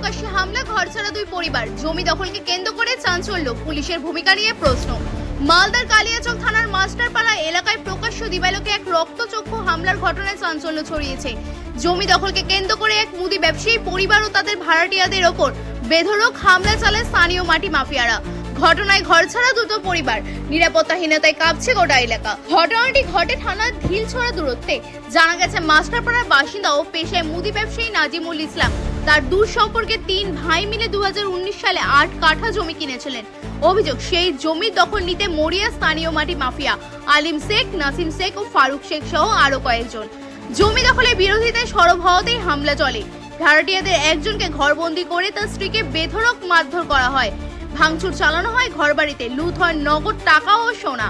প্রকাশ্যে হামলা, ঘরছাড়া দুই পরিবার। জমি দখলকে কেন্দ্র করে চাঞ্চল্য, পুলিশের ভূমিকা নিয়ে প্রশ্ন। মালদার কালিয়াচক থানার মাস্টারপাড়া এলাকায় প্রকাশ্য দিবালোকে এক রক্তচক্ষু হামলার ঘটনায় চাঞ্চল্য ছড়িয়েছে। জমি দখলকে কেন্দ্র করে এক মুদি ব্যবসায়ী পরিবার ও তাদের ভাড়াটিয়াদের ওপর বেধড়ক হামলা চালায় স্থানীয় মাটি মাফিয়ারা। ঘটনায় ঘরছাড়া দুটো পরিবার, নিরাপত্তাহীনতায় কাঁপছে গোটা এলাকা। ঘটনাটি ঘটে থানার ঢিলছড়া দূরত্বে। জানা গেছে, মাস্টারপাড়ার বাসিন্দা ও পেশায় মুদি ব্যবসায়ী নাজিমুল ইসলাম। তার দূর সম্পর্কে তিন ভাই মিলে দুহাজার উনিশ সালে আট কাঠা জমি কিনেছিলেন। অভিযোগ, সেই জমি দখল নিতে মরিয়া স্থানীয় মাটি মাফিয়া আলিম শেখ, নাসিম শেখ ও ফারুক শেখ সহ আরও কয়েকজন। জমি দখলের বিরোধিতায় সরব হওয়াতেই হামলা চলে। ভাড়াটিয়াদের একজনকে ঘরবন্দি করে তার স্ত্রীকে বেধরক মারধর করা হয়। ভাঙচুর চালানো হয় ঘরবাড়িতে, লুট হয় নগদ টাকা ও সোনা।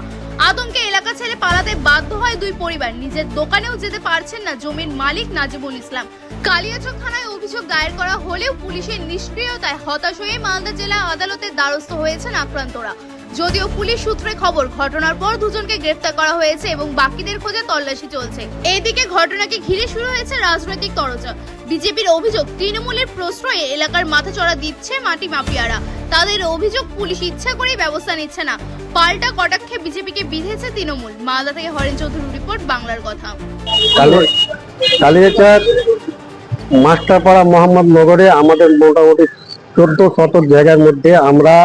আতঙ্কে এলাকা ছেড়ে পালাতে বাধ্য হয় দুই পরিবার। নিজের দোকানেও যেতে পারছেন না জমির মালিক নাজিবুল ইসলাম। কালিয়াচক থানায় অভিযোগ দায়ের করা হলেও পুলিশের নিষ্ক্রিয়তায় হতাশ হয়ে মালদা জেলা আদালতের দ্বারস্থ হয়েছেন আক্রান্তরা। যদিও পুলিশ সূত্রে খবর, ঘটনার পর দুজনকে গ্রেফতার করা হয়েছে এবং বাকিদের খোঁজে তল্লাশি চলছে। এদিকে ঘটনাকে ঘিরে শুরু হয়েছে রাজনৈতিক তরজা। বিজেপির অভিযোগ, তৃণমূলের প্রশ্রয়ে এলাকার মাথাচড়া দিচ্ছে মাটি মাফিয়ারা। তাদের অভিযোগ পুলিশ ইচ্ছা করেই ব্যবস্থা নিচ্ছে না। পাল্টা কটাক্ষে বিজেপিকে বিধেছে তৃণমূল। মালদা থেকে হরেন চৌধুরী রিপোর্ট, বাংলার কথা। মাস্টারপাড়া মোহাম্মদ নগরে আমাদের মোটামুটি চোদ্দ শতক জায়গার মধ্যে আমরা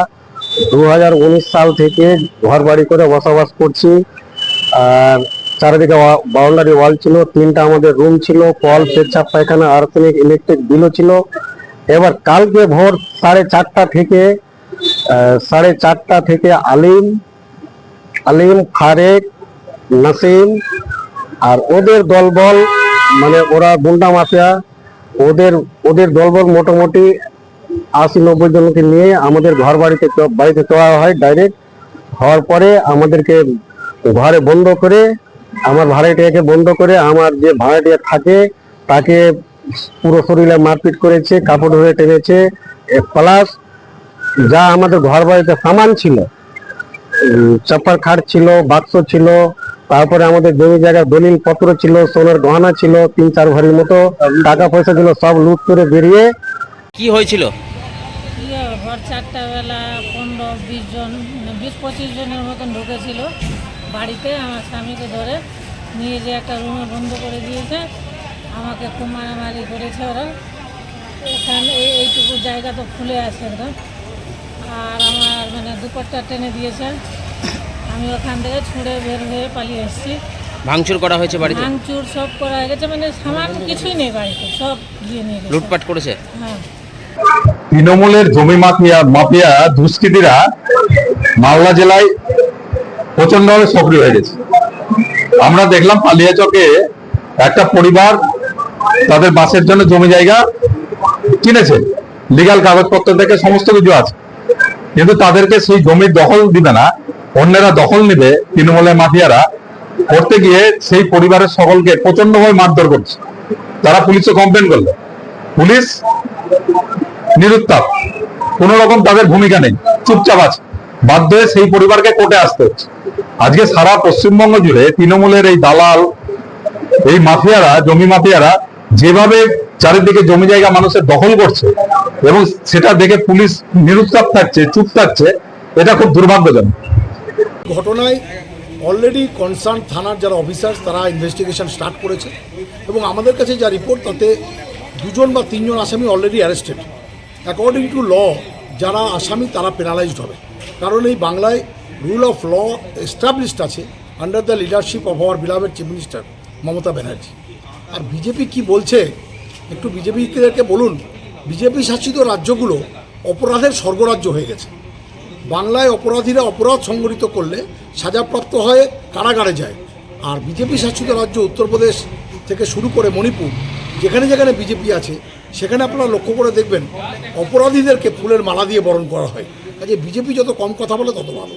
দু হাজার উনিশ সাল থেকে ঘর বাড়ি করে বসবাস করছি। আর চারিদিকে বাউন্ডারি ওয়াল ছিল, তিনটা আমাদের রুম ছিল কল পেচ্ছাপ, পায়খানা আর্সেনিক ইলেকট্রিক বিলও ছিল। এবার কালকে ভোর সাড়ে চারটা থেকে সাড়ে চারটা থেকে আলিম আলিম ফারেক, নাসিম আর ওদের দলবল মানে ওরা গুন্ডা মাফিয়া, ওদের ওদের দলবল মোটামুটি আশি নব্বই জনকে নিয়ে আমাদের ঘর বাড়িতে বাড়িতে চড়া হয় ডাইরেক্ট হওয়ার পরে আমাদেরকে ঘরে বন্ধ করে, আমার ভাড়াটিয়াকে বন্ধ করে, আমার যে ভাড়াটিয়া থাকে, তাকে পুরো শরীরে মারপিট করেছে কাপড় ধরে টেনেছে প্লাস যা আমাদের ঘর বাড়িতে সামান ছিল চাপার খাট ছিল বাক্স ছিল তারপরে আমাদের জমি জায়গার দলিল পত্র ছিল সোনার গহনা ছিল তিন চার ভরির মতো টাকা পয়সা ছিল সব লুট করে বেরিয়ে কি হয়েছিল? কি চারটা বেলা পনেরো বিশ জন মানে বিশ পঁচিশ জনের মতন ঢুকেছিল বাড়িতে আমার স্বামীকে ধরে নিয়ে যে একটা রুমে বন্ধ করে দিয়েছে। আমাকে খুব মারামারি করেছে ওরা। এখানে এই এইটুকু জায়গা তো খুলে আছে একদম আর আমার মানে দুপাট্টা টেনে দিয়েছে। আমি ওখান থেকে ছুঁড়ে বের হয়ে পালিয়ে এসেছি। ভাঙচুর করা হয়েছে বাড়িতে? ভাঙচুর সব করা হয়ে গেছে। মানে সামান কিছুই নেই বাড়িতে সব দিয়ে নিয়ে গেছে। লুটপাট করেছে? হ্যাঁ। তৃণমূলের জমি মাফিয়া মাফিয়া দুষ্কৃতীরা মালদা জেলায় প্রচন্ডভাবে সক্রিয় হয়ে গেছে। আমরা দেখলাম পালিয়াচকে একটা পরিবার তাদের বাসের জন্য জমি জায়গা কিনেছে। লিগাল কাগজপত্র থেকে সমস্ত কিছু আছে। কিন্তু তাদেরকে সেই জমির দখল দিবে না। অন্যেরা দখল নিবে তৃণমূলের মাফিয়ারা। করতে গিয়ে সেই পরিবারের সকলকে প্রচন্ডভাবে মারধর করছে। তারা পুলিশে কমপ্লেন করল। পুলিশ নিরুত্তাপ। কোন রকম তাদের ভূমিকা নেই। চুপচাপ আছে। বাধ্য হয়ে সেই পরিবারকে কোর্টে আসতে হচ্ছে। আজকে সারা পশ্চিমবঙ্গ জুড়ে তৃণমূলের এই দালাল, এই মাফিয়ারা, জমি মাফিয়ারা যেভাবে চারিদিকে জমি জায়গা মানুষের দখল করছে এবং সেটা দেখে পুলিশ নিরুত্তাপ থাকছে, চুপ থাকছে, এটা খুব দুর্ভাগ্যজনক। ঘটনায় অলরেডি কনসার্ন থানার যারা অফিসার্স তারা ইনভেস্টিগেশন স্টার্ট করেছে এবং আমাদের কাছে যা রিপোর্ট তাতে দুজন বা তিনজন আসামি already arrested according to law যারা আসামি, তারা পেনালাইজড হবে। কারণ এই বাংলায় রুল অফ ল এস্টাবলিশড আছে under the leadership of our beloved chief minister Mamata Banerjee. R BJP কি বলছে? একটু বিজেপিকে বলুন। বিজেপি শাসিত রাজ্যগুলো অপরাধের স্বর্গরাজ্য হয়ে গেছে। বাংলায় অপরাধীরা অপরাধ সংগঠিত করলে সাজাপ্রাপ্ত হয়ে কারাগারে যায়। আর বিজেপি শাসিত রাজ্য উত্তরপ্রদেশ থেকে শুরু করে মণিপুর, যেখানে যেখানে বিজেপি আছে, সেখানে আপনারা লক্ষ্য করে দেখবেন অপরাধীদেরকে ফুলের মালা দিয়ে বরণ করা হয়। কাজে বিজেপি যত কম কথা বলে তত ভালো।